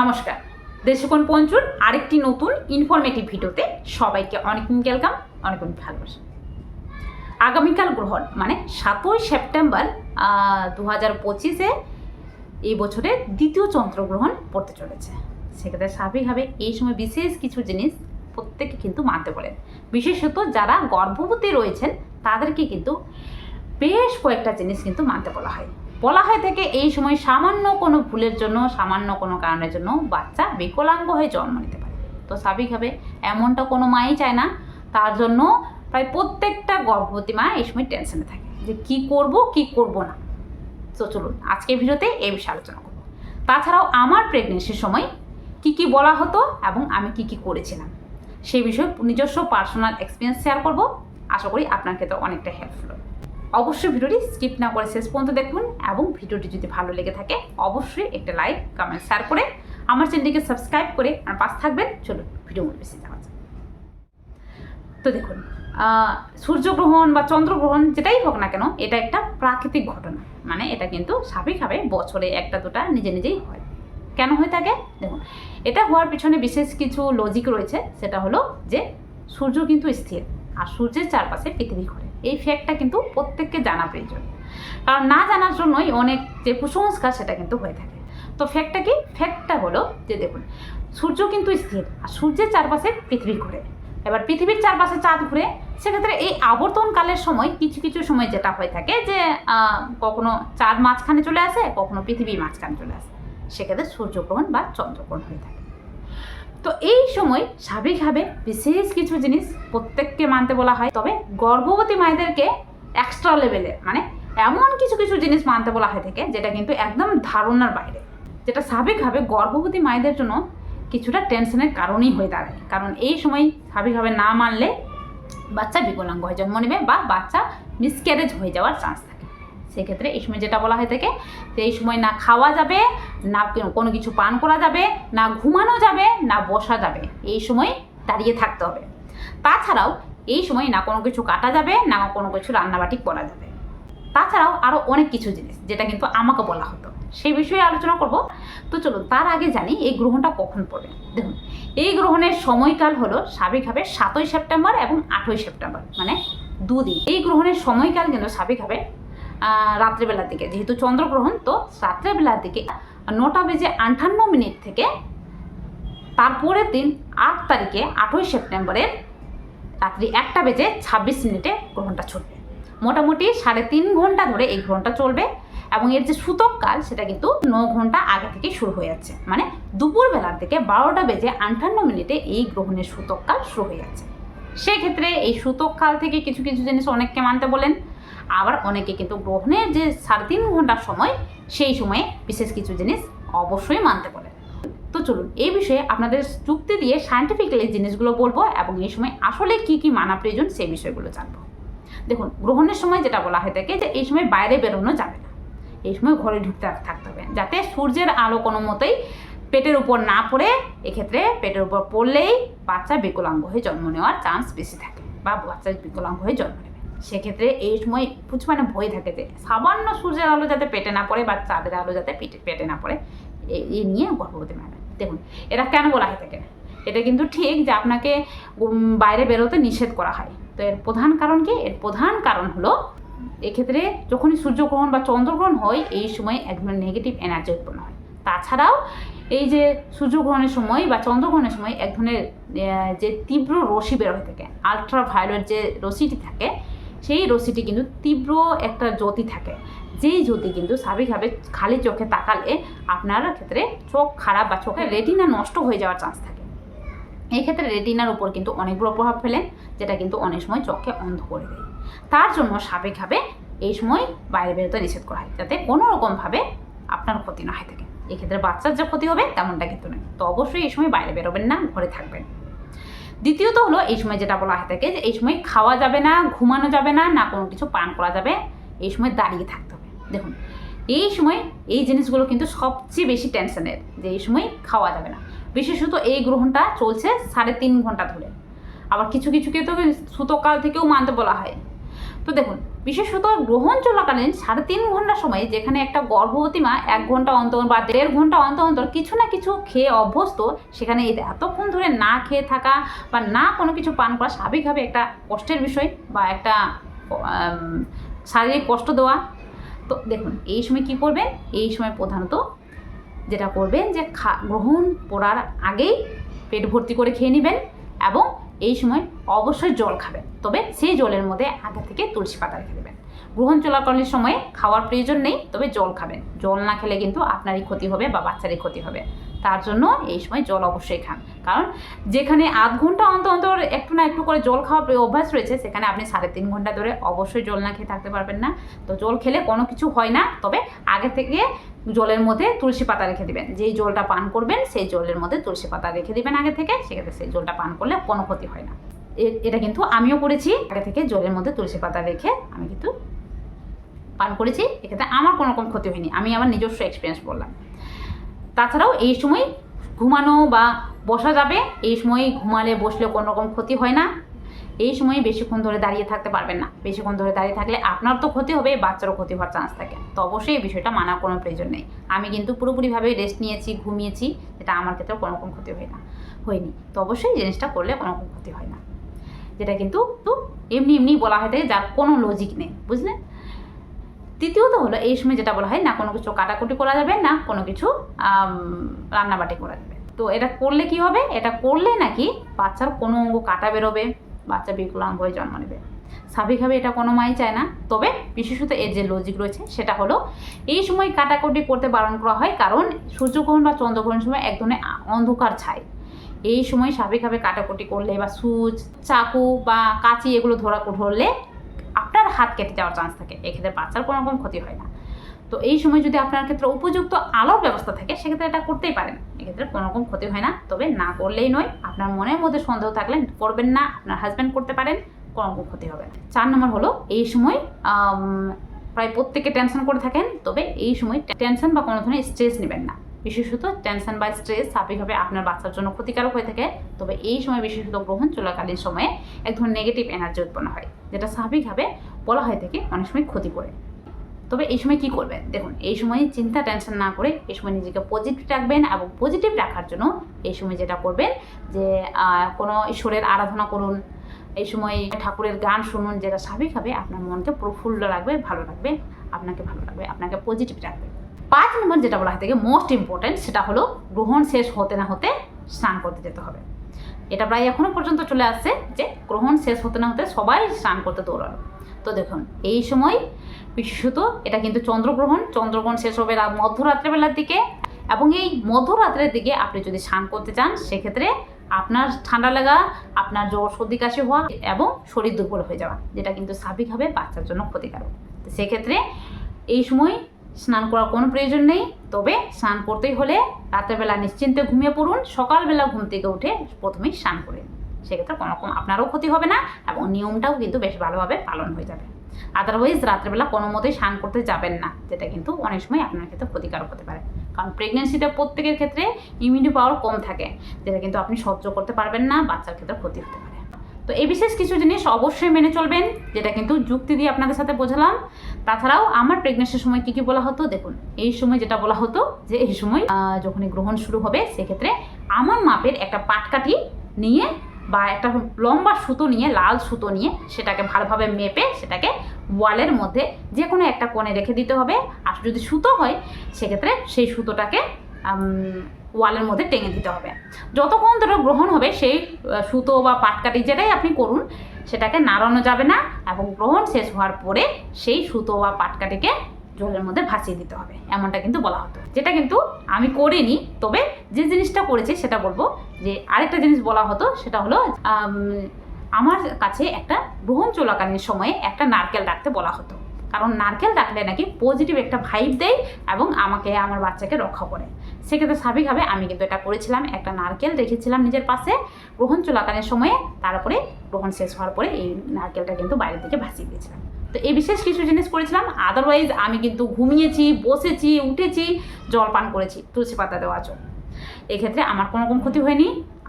নমস্কার। দেশকোণ পঞ্চুর আরেকটি নতুন ইনফরমেটিভ ভিডিওতে সবাইকে অনেক ওয়েলকাম অনেক অনেক ভালোবাসা। আগামীকাল গ্রহণ মানে সাতই সেপ্টেম্বর দু হাজার পঁচিশে এই বছরে দ্বিতীয় চন্দ্রগ্রহণ পড়তে চলেছে। সেক্ষেত্রে স্বাভাবিকভাবে এই সময় বিশেষ কিছু জিনিস প্রত্যেকে কিন্তু মানতে বলেন বিশেষত যারা গর্ভবতী রয়েছেন, তাদেরকে কিন্তু বেশ কয়েকটা জিনিস কিন্তু মানতে বলা হয়। বলা হয় থেকে এই সময় সামান্য কোনো ভুলের জন্য, সামান্য কোনো কারণের জন্য বাচ্চা বিকলাঙ্গ হয়ে জন্ম নিতে পারে। তো স্বাভাবিকভাবে এমনটা কোনো মাই চায় না। তার জন্য প্রায় প্রত্যেকটা গর্ভবতী মা এই সময় টেনশনে থাকে যে কি করব কি করব না। তো চলুন, আজকের ভিডিওতে এই বিষয়ে আলোচনা করব। তাছাড়াও আমার প্রেগনেন্সির সময় কি কি বলা হতো এবং আমি কি কি করেছিলাম? সেই বিষয়ে নিজস্ব পার্সোনাল এক্সপিরিয়েন্স শেয়ার করব। আশা করি আপনার ক্ষেত্রে অনেকটা হেল্পফুল হবে। অবশ্যই ভিডিওটি স্কিপ না করে শেষ পর্যন্ত দেখুন এবং ভিডিওটি যদি ভালো লেগে থাকে, অবশ্যই একটা লাইক কমেন্ট শেয়ার করে আমার চ্যানেলটিকে সাবস্ক্রাইব করে আমার পাশ থাকবেন। চলুন ভিডিও বেশি যাওয়া। তো দেখুন সূর্যগ্রহণ বা চন্দ্রগ্রহণ যেটাই হোক না কেন, এটা একটা প্রাকৃতিক ঘটনা। মানে এটা কিন্তু স্বাভাবিকভাবে বছরে একটা, দুটা, নিজে নিজেই হয়। কেন হয়ে থাকে? দেখুন, এটা হওয়ার পিছনে বিশেষ কিছু লজিক রয়েছে। সেটা হলো যে সূর্য কিন্তু স্থির, আর সূর্যের চারপাশে পৃথিবী ঘোরে। এই ফ্যাক্টটা কিন্তু প্রত্যেককে জানা প্রয়োজন। কারণ না জানার জন্যই অনেক যে কুসংস্কার সেটা কিন্তু হয়ে থাকে। তো ফ্যাক্টটা কি? ফ্যাক্টটা হলো যে দেখুন, সূর্য কিন্তু স্থির, আর সূর্যের চারপাশে পৃথিবী ঘুরে। এবার পৃথিবীর চারপাশে চাঁদ ঘুরে, সেক্ষেত্রে এই আবর্তনকালের সময় কিছু কিছু সময় যেটা হয়ে থাকে যে কখনো চাঁদ মাঝখানে চলে আসে, কখনো পৃথিবী মাঝখানে চলে আসে। সেক্ষেত্রে সূর্যগ্রহণ বা চন্দ্রগ্রহণ হয়ে থাকে। তো এই সময় স্বাভাবিকভাবে বিশেষ কিছু জিনিস প্রত্যেককে মানতে বলা হয়। তবে গর্ভবতী মায়েদেরকে এক্সট্রা লেভেলে মানে এমন কিছু কিছু জিনিস মানতে বলা হয় থেকে, যেটা কিন্তু একদম ধারণার বাইরে। যেটা স্বাভাবিকভাবে গর্ভবতী মায়েদের জন্য কিছুটা টেনশনের কারণই হয়ে দাঁড়ায়। কারণ এই সময় স্বাভাবিকভাবে না মানলে বাচ্চা বিকলাঙ্গ হয়ে জন্ম নেবে বা বাচ্চা মিসক্যারেজ হয়ে যাওয়ার চান্স থাকে। সেক্ষেত্রে এই সময় যেটা বলা হয়ে থাকে যে এই সময় না খাওয়া যাবে না কোনো- কিছু পান করা যাবে না ঘুমানো যাবে না বসা যাবে। এই সময় দাঁড়িয়ে থাকতে হবে। তাছাড়াও এই সময় না কোনো কিছু কাটা যাবে না কোনো কিছু রান্নাবাটি করা যাবে। তাছাড়াও আরও অনেক কিছু জিনিস যেটা কিন্তু আমাকে বলা হতো। সেই বিষয়ে আলোচনা করব। তো চলুন তার আগে জানি এই গ্রহণটা কখন পড়বে। দেখুন এই গ্রহণের সময়কাল হলো স্বাভাবিকভাবে সাতই সেপ্টেম্বর এবং আটই সেপ্টেম্বর মানে দুদিন। এই গ্রহণের সময়কাল কিন্তু স্বাভাবিকভাবে আহ, রাত্রেবেলার দিকে। যেহেতু চন্দ্রগ্রহণ, তো রাত্রেবেলার দিকে নটা বেজে আটান্ন মিনিট থেকে তারপরের দিন আট তারিখে, আটই সেপ্টেম্বরের রাত্রি একটা বেজে ছাব্বিশ মিনিটে গ্রহণটা চলবে মোটামুটি সাড়ে তিন ঘণ্টা ধরে এই গ্রহণটা চলবে এবং এর যে সূতক কাল, সেটা কিন্তু ন ঘণ্টা আগে থেকেই শুরু হয়ে যাচ্ছে। মানে দুপুর বেলার থেকে বারোটা বেজে আটান্ন মিনিটে এই গ্রহণের সূতক কাল শুরু হয়ে যাচ্ছে। সেক্ষেত্রে এই সূতক কাল থেকে কিছু কিছু জিনিস অনেককে মানতে বলেন। আবার অনেকে কিন্তু গ্রহণের যে সাড়ে তিন ঘণ্টার সময়, সেই সময়ে বিশেষ কিছু জিনিস অবশ্যই মানতে বলেন তো চলুন, এই বিষয়ে আপনাদের যুক্তি দিয়ে সায়েন্টিফিক্যালি জিনিসগুলো বলব এবং এই সময় আসলে কি কি মানা প্রয়োজন সেই বিষয়গুলো জানব। দেখুন, গ্রহণের সময় যেটা বলা হয়ে থাকে যে এই সময় বাইরে বেরোনো যাবে না। এই সময় ঘরে ঢুকতে থাকতে হবে। যাতে সূর্যের আলো কোনো মতেই পেটের উপর না পড়ে, এক্ষেত্রে পেটের উপর পড়লেই বাচ্চা বিকলাঙ্গ হয়ে জন্ম নেওয়ার চান্স বেশি থাকে বা বাচ্চা বিকলাঙ্গ হয়ে জন্ম নেবে সেক্ষেত্রে এই সময় প্রচুর মানে ভয় থাকে যে সামান্য সূর্যের আলো যাতে পেটে না পড়ে বা চাঁদের আলো যাতে পেটে পেটে না পড়ে এই নিয়ে গর্ভবতী মায়েরা। দেখুন, এটা কেন বলা হয়ে থাকে? এটা কিন্তু ঠিক যে আপনাকে বাইরে বেরোতে নিষেধ করা হয়। তো এর প্রধান কারণ কি? এর প্রধান কারণ হলো এক্ষেত্রে যখনই সূর্যগ্রহণ বা চন্দ্রগ্রহণ হয়, এই সময় এক ধরনের নেগেটিভ এনার্জি উৎপন্ন হয়। তাছাড়াও এই যে সূর্যগ্রহণের সময় বা চন্দ্রগ্রহণের সময় এক ধরনের যে তীব্র রশ্মি বের হয়ে থাকে আলট্রা ভায়োলেট যে রশ্মিটি থাকে সেই রশ্মিটি কিন্তু তীব্র একটা জ্যোতি থাকে। যেই জ্যোতি কিন্তু স্বাভাবিকভাবে খালি চোখে তাকালে আপনার ক্ষেত্রে চোখ খারাপ বা চোখের রেটিনা নষ্ট হয়ে যাওয়ার চান্স থাকে। এই ক্ষেত্রে রেটিনার উপর কিন্তু অনেকগুলো প্রভাব ফেলে, যেটা কিন্তু অনেক সময় চোখকে অন্ধ করে দেয়। তার জন্য স্বাভাবিকভাবে এই সময় বাইরে বেরোতে নিষেধ করা হয়, যাতে কোনো রকমভাবে আপনার ক্ষতি না হয়ে থাকে। এক্ষেত্রে বাচ্চার যে ক্ষতি হবে, তেমনটা কিন্তু নয়। তো অবশ্যই এই সময় বাইরে বেরোবেন না, ঘরে থাকবেন। দ্বিতীয়ত হলো এই সময় যেটা বলা হয়ে থাকে যে এই সময় খাওয়া যাবে না, ঘুমানো যাবে না না কোনো কিছু পান করা যাবে, এই সময় দাঁড়িয়ে থাকতে হবে। দেখুন, এই সময় এই জিনিসগুলো কিন্তু সবচেয়ে বেশি টেনশনের যে এই সময় খাওয়া যাবে না। বিশেষত এই গ্রহণটা চলছে সাড়ে তিন ঘণ্টা ধরে। আবার কিছু কিছু ক্ষেত্রে সুতোকাল থেকেও মানতে বলা হয়। তো দেখুন, বিশেষত গ্রহণ চলাকালীন সাড়ে তিন ঘণ্টা সময় যেখানে একটা গর্ভবতী মা এক ঘণ্টা অন্তর বা দেড় ঘণ্টা অন্তর অন্তর কিছু না কিছু খেয়ে অভ্যস্ত, সেখানে এতক্ষণ ধরে না খেয়ে থাকা বা না কোনো কিছু পান করা স্বাভাবিকভাবে একটা কষ্টের বিষয় বা একটা শারীরিক কষ্ট দেওয়া। তো দেখুন, এই সময় কি করবেন? এই সময় প্রধানত যেটা করবেন যে খা, গ্রহণ পড়ার আগেই পেট ভর্তি করে খেয়ে নেবেন এবং এই সময় অবশ্যই জল খাবেন তবে সেই জলের মধ্যে আগে থেকে তুলসী পাতা রেখে দেবেন। গ্রহণ চলাকালীন সময়ে খাওয়ার প্রয়োজন নেই, তবে জল খাবেন। জল না খেলে কিন্তু আপনারই ক্ষতি হবে বা বাচ্চারই ক্ষতি হবে। তার জন্য এই সময় জল অবশ্যই খান। কারণ যেখানে আধ ঘণ্টা অন্তর অন্তর একটু না একটু করে জল খাওয়ার অভ্যাস রয়েছে, সেখানে আপনি সাড়ে তিন ঘণ্টা ধরে অবশ্যই জল না খেয়ে থাকতে পারবেন না। তো জল খেলে কোনো কিছু হয় না, তবে আগে থেকে জলের মধ্যে তুলসী পাতা রেখে দিবেন। যেই জলটা পান করবেন, সেই জলের মধ্যে তুলসী পাতা রেখে দিবেন আগে থেকে। সেক্ষেত্রে সেই জলটা পান করলে কোনো ক্ষতি হয় না। এটা কিন্তু আমিও করেছি। আগে থেকে জলের মধ্যে তুলসী পাতা রেখে আমি কিন্তু পান করেছি। এক্ষেত্রে আমার কোনো রকম ক্ষতি হয়নি। আমি আমার নিজস্ব এক্সপিরিয়েন্স বললাম। তাছাড়াও এই সময় ঘুমানো বা বসা যাবে, এই সময় ঘুমালে বসলে কোনো রকম ক্ষতি হয় না। এই সময় বেশিক্ষণ ধরে দাঁড়িয়ে থাকতে পারবেন না। বেশিক্ষণ ধরে দাঁড়িয়ে থাকলে আপনার তো ক্ষতি হবে, বাচ্চারও ক্ষতি হওয়ার চান্স থাকে। তো অবশ্যই এই বিষয়টা মানার কোনো প্রয়োজন নেই। আমি কিন্তু পুরোপুরিভাবে রেস্ট নিয়েছি, ঘুমিয়েছি এটা আমার ক্ষেত্রে কোনো রকম ক্ষতি হয় না, হয়নি। তো অবশ্যই জিনিসটা করলে কোনো রকম ক্ষতি হয় না। যেটা কিন্তু তো এমনি এমনি বলা হয় থাকে যার কোনো লজিক নেই বুঝলেন তৃতীয়ত হলো এই সময় যেটা বলা হয় না কোনো কিছু কাটাকুটি করা যাবে না কোনো কিছু রান্নাবাটি করা যাবে। তো এটা করলে কি হবে? এটা করলে নাকি বাচ্চার কোনো অঙ্গ কাটা বেরোবে। বাচ্চা বিকলাঙ্গ হয়ে জন্ম নেবে। স্বাভাবিকভাবে এটা কোনো মাই চায় না। তবে বিশেষত এর যে লজিক রয়েছে, সেটা হলো এই সময় কাটাকুটি করতে বারণ করা হয় কারণ সূর্যগ্রহণ বা চন্দ্রগ্রহণের সময় এক ধরনের অন্ধকার ছায়। এই সময় স্বাভাবিকভাবে কাটাকুটি করলে বা সুচ, চাকু বা কাঁচি এগুলো ধরা ধরলে আপনার হাত কেটে যাওয়ার চান্স থাকে। এক্ষেত্রে বাচ্চার কোনো রকম ক্ষতি হয় না। তো এই সময় যদি আপনার ক্ষেত্রে উপযুক্ত আলোর ব্যবস্থা থাকে, সেক্ষেত্রে এটা করতেই পারেন। এক্ষেত্রে কোনো রকম ক্ষতি হয় না। তবে না করলেই নয়, আপনার মনের মধ্যে সন্দেহ থাকলে করবেন না, আপনার হাজব্যান্ড করতে পারেন, কোনো রকম ক্ষতি হবে না। চার নম্বর হলো, এই সময় প্রায় প্রত্যেকে টেনশন করে থাকেন, তবে এই সময় টেনশন বা কোনো ধরনের স্ট্রেস নেবেন না। বিশেষত টেনশন বা স্ট্রেস স্বাভাবিকভাবে আপনার বাচ্চার জন্য ক্ষতিকারক হয়ে থাকে, তবে এই সময় বিশেষত গ্রহণ চলাকালীন সময়ে এক ধরনের নেগেটিভ এনার্জি উৎপন্ন হয়, যেটা স্বাভাবিকভাবে বলা হয় থেকে অনেক সময় ক্ষতি করে। তবে এই সময় কি করবেন? দেখুন, এই সময় চিন্তা টেনশন না করে এই সময় নিজেকে পজিটিভ রাখবেন এবং পজিটিভ রাখার জন্য এই সময় যেটা করবেন যে কোনো ঈশ্বরের আরাধনা করুন। এই সময় ঠাকুরের গান শুনুন, যেটা স্বাভাবিকভাবে আপনার মনকে প্রফুল্ল রাখবে, ভালো রাখবে, আপনাকে ভালো রাখবে, আপনাকে পজিটিভ রাখবে। পাঁচ নম্বর যেটা বলা হয় থেকে মোস্ট ইম্পর্ট্যান্ট সেটা হলো গ্রহণ শেষ হতে না হতে স্নান করতে যেতে হবে। এটা প্রায় এখনও পর্যন্ত চলে আসছে যে, গ্রহণ শেষ হতে না হতে সবাই স্নান করতে দৌড়ালো তো দেখুন, এই সময় বিশেষত এটা কিন্তু চন্দ্রগ্রহণ। চন্দ্রগ্রহণ শেষ হবে রাত মধ্যরাত্রেবেলার দিকে এবং এই মধ্যরাত্রের দিকে আপনি যদি স্নান করতে চান, সেক্ষেত্রে আপনার ঠান্ডা লাগা, আপনার জ্বর, সর্দি, কাশি হওয়া এবং শরীর দুর্বল হয়ে যাওয়া, যেটা কিন্তু স্বাভাবিকভাবে বাচ্চার জন্য ক্ষতিকারক। তো সেক্ষেত্রে এই সময় স্নান করার কোনো প্রয়োজন নেই। তবে স্নান করতেই হলে রাতেরবেলা নিশ্চিন্তে ঘুমিয়ে পড়ুন। সকালবেলা ঘুম থেকে উঠে প্রথমেই স্নান করে। সেক্ষেত্রে কোনো রকম আপনারও ক্ষতি হবে না এবং নিয়মটাও কিন্তু বেশ ভালোভাবে পালন হয়ে যাবে। আদারওয়াইজ রাত্রেবেলা কোনো মতেই স্নান করতে যাবেন না, যেটা কিন্তু অনেক সময় আপনার ক্ষেত্রে ক্ষতিকারক হতে পারে। কারণ প্রেগনেন্সিতে প্রত্যেকের ক্ষেত্রে ইমিউনিটি পাওয়ার কম থাকে, যেটা কিন্তু আপনি সহ্য করতে পারবেন না, বাচ্চার ক্ষেত্রে ক্ষতি হতে পারে। তো এই বিশেষ কিছু জিনিস অবশ্যই মেনে চলবেন, যেটা কিন্তু যুক্তি দিয়ে আপনাদের সাথে বোঝালাম। তাছাড়াও আমার প্রেগনেন্সির সময় কি কি বলা হতো? দেখুন, এই সময় যেটা বলা হতো, যে এই সময় যখনই গ্রহণ শুরু হবে, সেক্ষেত্রে আমার মাপের একটা পাটকাঠি নিয়ে বা একটা লম্বা সুতো নিয়ে, লাল সুতো নিয়ে সেটাকে ভালোভাবে মেপে সেটাকে ওয়ালের মধ্যে যে কোনো একটা কোণে রেখে দিতে হবে। আর যদি সুতো হয়, সেক্ষেত্রে সেই সুতোটাকে ওয়ালের মধ্যে টেঙে দিতে হবে। যতক্ষণ ধরে গ্রহণ হবে, সেই সুতো বা পাটকাটি যেটাই আপনি করুন, সেটাকে নাড়ানো যাবে না এবং গ্রহণ শেষ হওয়ার পরে সেই সুতো বা পাটকাঠিকে জলের মধ্যে ভাসিয়ে দিতে হবে, এমনটা কিন্তু বলা হতো। যেটা কিন্তু আমি করিনি, তবে যে জিনিসটা করেছি সেটা বলব যে আরেকটা জিনিস বলা হতো, সেটা হলো আমার কাছে একটা গ্রহণ চলাকালীন সময়ে একটা নারকেল রাখতে বলা হতো। কারণ নারকেল রাখলে নাকি পজিটিভ একটা ভাইব দেয় এবং আমাকে, আমার বাচ্চাকে রক্ষা করে। সেক্ষেত্রে স্বাভাবিকভাবে আমি কিন্তু এটা করেছিলাম, একটা নারকেল রেখেছিলাম নিজের পাশে। গ্রহণ চলাকালীন সময়ে তারপরে গ্রহণ শেষ হওয়ার পরে এই নারকেলটা কিন্তু বাইরের থেকে ভাসিয়ে দিয়েছিলাম। তো এই বিশেষ কিছু জিনিস করেছিলাম আদারওয়াইজ আমি কিন্তু ঘুমিয়েছি, বসেছি, উঠেছি, জল পান করেছি, তুলসী পাতা দেওয়া জল এক্ষেত্রে আমার কোনো রকম ক্ষতি হয়নি,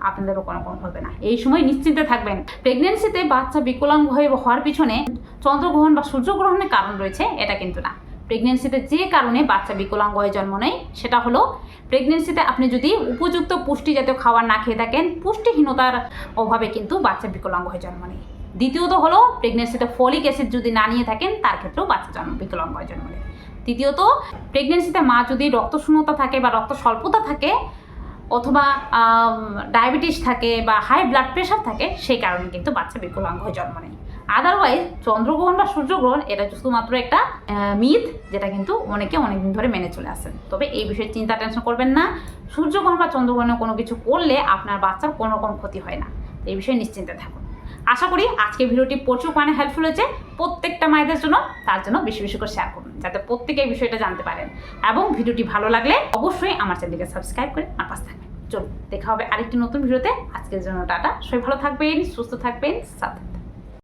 আপনাদেরও কোনো কোনো হবে না। এই সময় নিশ্চিন্তে থাকবেন। প্রেগনেন্সিতে বাচ্চা বিকলাঙ্গ হয়ে হওয়ার পিছনে চন্দ্রগ্রহণ বা সূর্যগ্রহণের কারণ রয়েছে, এটা কিন্তু না। প্রেগনেন্সিতে যে কারণে বাচ্চা বিকলাঙ্গ হয়ে জন্ম নেয়, সেটা হলো প্রেগনেন্সিতে আপনি যদি উপযুক্ত পুষ্টি জাতীয় খাবার না খেয়ে থাকেন, পুষ্টিহীনতার অভাবে কিন্তু বাচ্চা বিকলাঙ্গ হয়ে জন্ম নেয়। দ্বিতীয়ত হলো প্রেগনেন্সিতে ফলিক অ্যাসিড যদি না নিয়ে থাকেন, তার ক্ষেত্রেও বাচ্চা জন্ম বিকলাঙ্গ হয়ে জন্ম নেয়। তৃতীয়ত প্রেগনেন্সিতে মা যদি রক্তশূন্যতা থাকে বা রক্ত স্বল্পতা থাকে অথবা ডায়াবেটিস থাকে বা হাই ব্লাড প্রেশার থাকে, সেই কারণে কিন্তু বাচ্চা বিকলাঙ্গ হয়ে জন্ম নেয়। আদারওয়াইজ চন্দ্রগ্রহণ বা সূর্যগ্রহণ, এটা শুধুমাত্র একটা মিথ যেটা কিন্তু অনেকে অনেকদিন ধরে মেনে চলে আসেন। তবে এই বিষয়ে চিন্তা টেনশন করবেন না। সূর্যগ্রহণ বা চন্দ্রগ্রহণে কোনো কিছু করলে আপনার বাচ্চার কোনো রকম ক্ষতি হয় না। এই বিষয়ে নিশ্চিন্তে থাকুন। আশা করি আজকে ভিডিওটি প্রচুর মানে হেল্পফুল হয়েছে। প্রত্যেকটা মায়েদের জন্য তার জন্য বেশি বেশি করে শেয়ার করুন, যাতে প্রত্যেকে এই বিষয়টা জানতে পারেন। এবং ভিডিওটি ভালো লাগলে অবশ্যই আমার চ্যানেলকে সাবস্ক্রাইব করে আমার পাশে থাকবেন। চলুন, দেখা হবে আরেকটি নতুন ভিডিওতে। আজকের জন্য টাটা। সবাই ভালো থাকবেন, সুস্থ থাকবেন, সাথে